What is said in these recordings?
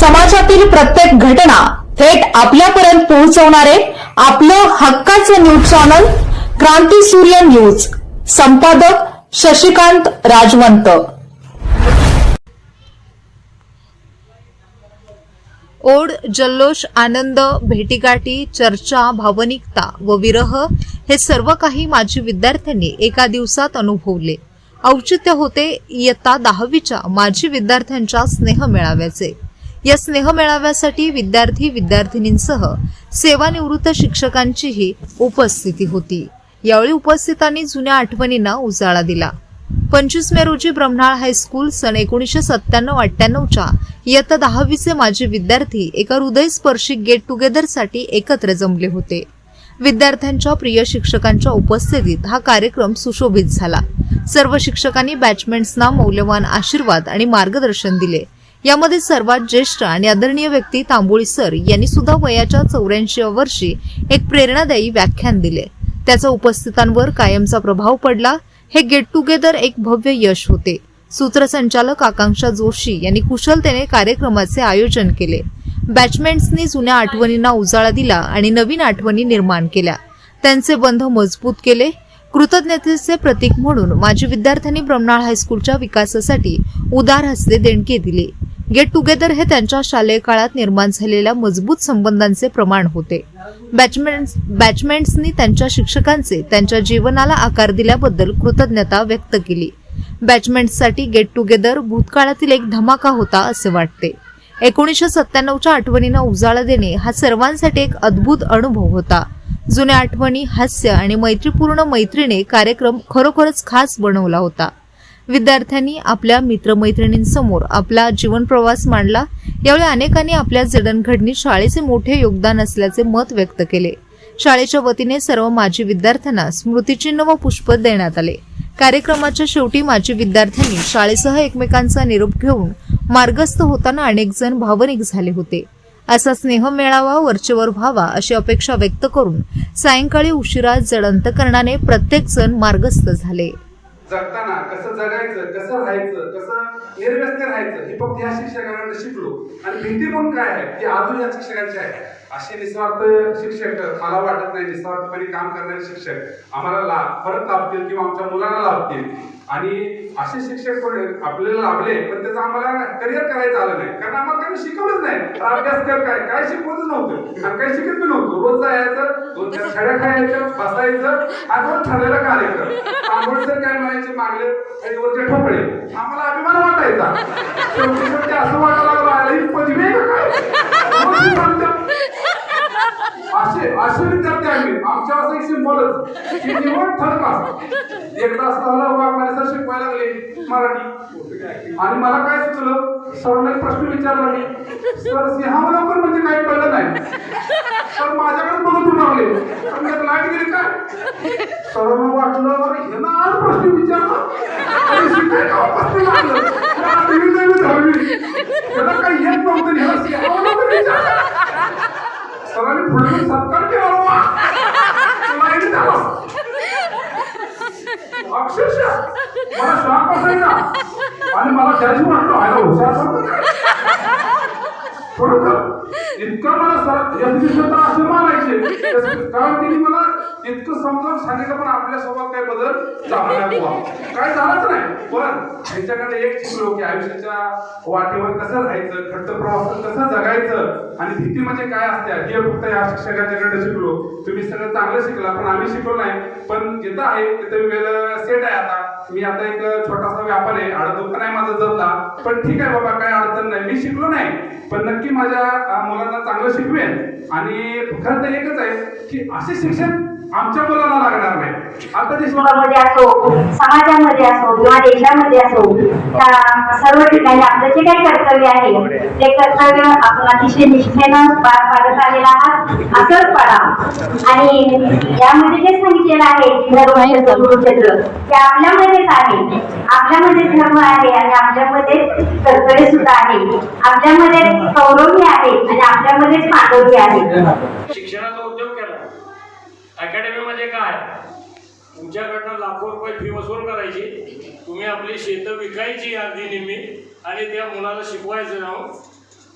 समाजातील प्रत्येक घटना थेट आपल्यापर्यंत पोहोचवणारे आपलं हक्काचं न्यूज चॅनल क्रांती सूर्य न्यूज. संपादक शशिकांत राजवंत. ओढ जल्लोष आनंद भेटीगाठी चर्चा भावनिकता व विरह हे सर्व काही माझी विद्यार्थ्यांनी एका दिवसात अनुभवले. औचित्य होते इयत्ता दहावीच्या माजी विद्यार्थ्यांच्या स्नेह मेळाव्याचे. या स्नेह मेळाव्यासाठी विद्यार्थी विद्यार्थिनींसह सेवानिवृत्त शिक्षकांचीही उपस्थिती होती. यावेळी उपस्थितांनी जुन्या आठवणींना उजाळा दिला. पंचवीस मे रोजी ब्रह्मनाळ हायस्कूल सन एकोणीसशे सत्त्याण्णव अठ्ठ्याण्णवच्या इयत्ता दहावीचे माजी विद्यार्थी एका हृदयस्पर्शी गेट टुगेदरसाठी एकत्र जमले होते. विद्यार्थ्यांच्या प्रिय शिक्षकांच्या उपस्थितीत हा कार्यक्रम सुशोभित झाला. सर्व शिक्षकांनी बॅचमेंट्सना मौल्यवान आशीर्वाद आणि मार्गदर्शन दिले. यामध्ये सर्वात ज्येष्ठ आणि आदरणीय व्यक्ती तांबोळी सर यांनी सुद्धा वयाच्या चौऱ्याऐंशी वर्षी एक प्रेरणादायी व्याख्यान दिले. त्याचा उपस्थितांवर कायमचा प्रभाव पडला. हे गेट टुगेदर एक भव्य यश होते. सूत्रसंचालक आकांक्षा जोशी यांनी कुशलतेने कार्यक्रमाचे आयोजन केले. बॅचमेंट्सनी जुन्या आठवणींना उजाळा दिला आणि नवीन आठवणी निर्माण केल्या. त्यांचे बंध मजबूत केले. कृतज्ञतेचे प्रतीक म्हणून माजी विद्यार्थ्यांनी ब्रह्मनाळ हायस्कूलच्या विकासासाठी उदार हस्ते देणगी दिली. गेट टुगेदर हे त्यांच्या शालेय काळात निर्माण झालेल्या मजबूत संबंधांचे प्रमाण होते. बॅचमेंट्स बॅचमेंट्सनी त्यांच्या शिक्षकांचे त्यांच्या जीवनाला आकार दिल्याबद्दल कृतज्ञता व्यक्त केली. बॅचमेंट्ससाठी गेट टुगेदर भूतकाळातील एक धमाका होता असे वाटते. एकोणीसशे सत्त्याण्णवच्या आठवणींना उजाळा देणे हा सर्वांसाठी एक अद्भुत अनुभव होता. जुन्या आठवणी हास्य आणि मैत्रीपूर्ण मैत्रीने कार्यक्रम खरोखरच खास बनवला होता. विद्यार्थ्यांनी आपल्या मित्रमैत्रिणींसमोर आपला जीवन प्रवास मांडला. यावेळी अनेकांनी आपल्या जडणघडणीत शाळेचे मोठे योगदान असल्याचे मत व्यक्त केले. शाळेच्या वतीने सर्व माजी विद्यार्थ्यांना स्मृतिचिन्ह व पुष्प देण्यात आले. कार्यक्रमाच्या शेवटी माजी विद्यार्थ्यांनी शाळेसह एकमेकांचा निरोप घेऊन मार्गस्थ होताना अनेक जण भावनिक झाले होते. असा स्नेह मेळावा वरचेवर व्हावा अशी अपेक्षा व्यक्त करून सायंकाळी उशिरा जडंतकरणाने प्रत्येक जण मार्गस्थ झाले. जगताना कसं जगायचं कसं राहायचं कसं निर्व्यस्त राहायचं हे फक्त ह्या शिक्षकांना शिकलो. आणि भीती पण काय आहे? ती अजून या शिक्षकांची आहे. असे निस्वार्थ शिक्षक मला वाटत नाही. निस्वार्थपणे काम करणारे शिक्षक आम्हाला लाभ परत लाभतील किंवा आमच्या मुलांना लाभतील. आणि असे शिक्षक पण आपल्याला लाभले पण त्याचं आम्हाला करिअर करायचं आलं नाही. कारण आम्हाला काही शिकवलंच नाही. अभ्यास कर काय? काय शिकवतच नव्हतं. आणि काही शिकत पण नव्हतं. रोज जायचं चार छड्या खायचं बसायचं आणि रोज ठरलेला कार्यक्रम आंबोड सर काय म्हणायचे मागले वरचे ठोकळे. आम्हाला अभिमान वाटायचा. शेवटी असं वाटायला लागलं ही पदवी आहे का काय? रोज सांगतात. असे असे विद्यार्थी आम्ही. आमच्या असं एक सिम्बॉलच की निवड ठरला एकदा असताना वाघमारे सर शिकवायला लागले. मराठी. आणि मला काय सुचलं? सरांना प्रश्न विचारला मी. सर सिंहावलोकन म्हणजे काही कळलं नाही सर माझ्याकडे बघत उभं लागले पण मी लाइट सर्व वाटलं अरे हे ना आज प्रश्न विचारला काही येत नव्हतं. सरांनी पुढे सत्कार केला अक्षरशः मला शाप असायचा आणि मला त्याची वाटलं व्हायला हुशार होतं इतकं मला सर या दिवसात असे मानायचे कारण तिने मला इतकं समजावून सांगितलं पण आपल्या काही काय बदल झाला काय झालाच नाही. पण त्यांच्याकडे एक शिकलो की आयुष्याच्या वाटेवर कसं राहायचं खट्ट प्रवास कसं जगायचं आणि भीती म्हणजे काय असते? हे फक्त या शिक्षकांच्याकडे शिकलो. तुम्ही सगळं चांगलं शिकला पण आम्ही शिकलो नाही. पण जिथं आहे तिथं वेळ सेट आहे आता. मी आता एक छोटासा व्यापार आहे. आड दुकान आहे माझं जमला. पण ठीक आहे बाबा काय अडचण नाही. मी शिकलो नाही. पण नक्की माझ्या मुलांना चांगलं शिकवेन. आणि खरं तर एकच आहे की असे शिक्षण आमच्या मुलांना लागणार नाही. आता असो समाजामध्ये असो किंवा देशामध्ये असो सर्व ठिकाणी आपलं जे काही कर्तव्य आहे ते कर्तव्य आपण अतिशय निष्ठेनं पार पाडत आलेला आहात असंच पाडा. आणि यामध्ये जे सांगितलेलं आहे गुरुक्षेत्र ते आपल्यामध्येच आहे. आपल्यामध्ये धर्म आहे आणि आपल्यामध्ये कर्तव्य सुद्धा आहे. आपल्यामध्ये सौरभ्य आहे आणि आपल्यामध्येच मानवही आहे. शिक्षणाचा अकॅडमीमध्ये काय? तुमच्याकडनं लाखो रुपये फी वसूल करायची. तुम्ही आपली शेतं विकायची अगदी निम्मी आणि त्या मुलाला शिकवायचं नाव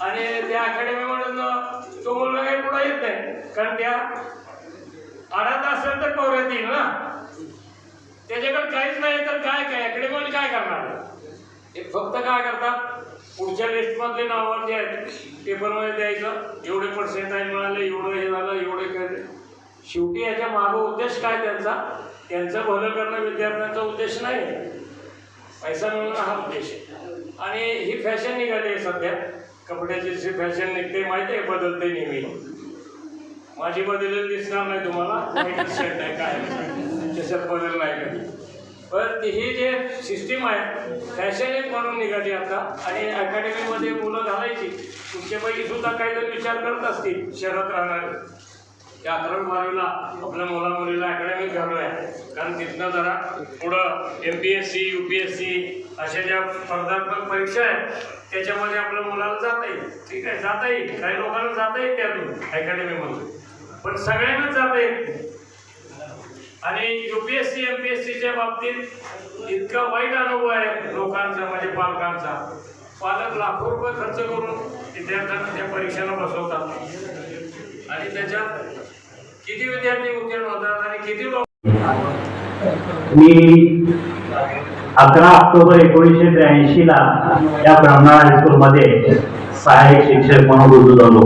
आणि त्या अकॅडमीमधून तो मुलगा काही पुढे येत नाही. कारण त्या अडात असेल तर पवऱ्यात येईल ना. त्याच्याकडे काहीच नाही तर काय काय? अकॅडमीमध्ये काय करणार? हे फक्त काय करतात? पुढच्या लिस्टमधले नावं जे आहेत पेपरमध्ये द्यायचं. एवढे पर्सेंटाईल मिळाले एवढं हे झालं एवढे काय? शेवटी याच्या मागं उद्देश काय त्यांचा? त्यांचं भलं करणं विद्यार्थ्यांचा उद्देश नाही. पैसा मिळवणं हा उद्देश आहे. आणि ही फॅशन निघाली आहे सध्या. कपड्याची जी फॅशन निघते माहिती आहे बदलते नेहमी. माझी बदलेली दिसणार नाही तुम्हाला. व्हाईटच शर्ट काय त्याच्यात बदल नाही कधी. पण ही जे सिस्टीम आहे फॅशन एक म्हणून निघाली आता. आणि अकॅडमीमध्ये मुलं घालायची. तुमच्यापैकी सुद्धा काही जण विचार करत असतील शहरात राहणारे. त्या अकरावी बारावीला आपल्या मुला मुलीला अकॅडमिक घालूया. कारण तिथनं जरा पुढं M P S C U P S C अशा ज्या स्पर्धात्मक परीक्षा आहेत त्याच्यामध्ये आपल्या मुलाला जाता येईल. ठीक आहे जाता येईल. काही लोकांना जाता येईल त्यातून अकॅडमीमधून पण सगळ्यांनाच जाता येईल आणि U P S C M P S सीच्या बाबतीत इतका वाईट अनुभव आहे लोकांचा म्हणजे पालकांचा. पालक लाखो रुपये खर्च करून विद्यार्थ्यांना त्या परीक्षेला बसवतात. आणि त्याच्यात किती विद्यार्थी उत्तीर्ण होतात आणि किती लोक मी अकरा ऑक्टोबर एकोणीसशे त्र्याऐंशी ला या ब्राह्मण हायस्कूलमध्ये सहाय्यक शिक्षक म्हणून रुजू झालो.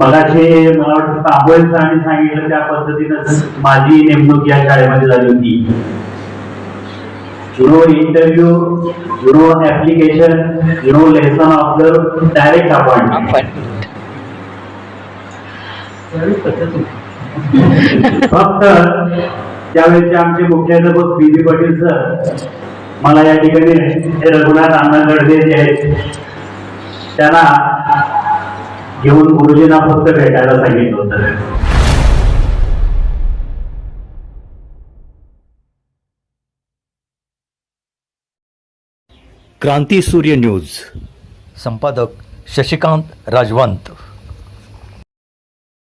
मगाशी मला वाटतं तांबोळे सरांनी सांगितलं त्या पद्धतीनं माझी नेमणूक या शाळेमध्ये झाली होती. You know interview you know application you know lesson of the direct appointment फक्त त्यावेळेचे आमचे मुख्याध्यापक पी बी पाटील सर मला या ठिकाणी हे रघुनाथ अण्णा गडदे जे आहेत त्यांना घेऊन गुरुजींना फक्त भेटायला सांगितलं होतं. क्रांती सूर्य न्यूज. संपादक शशिकांत राजवंत.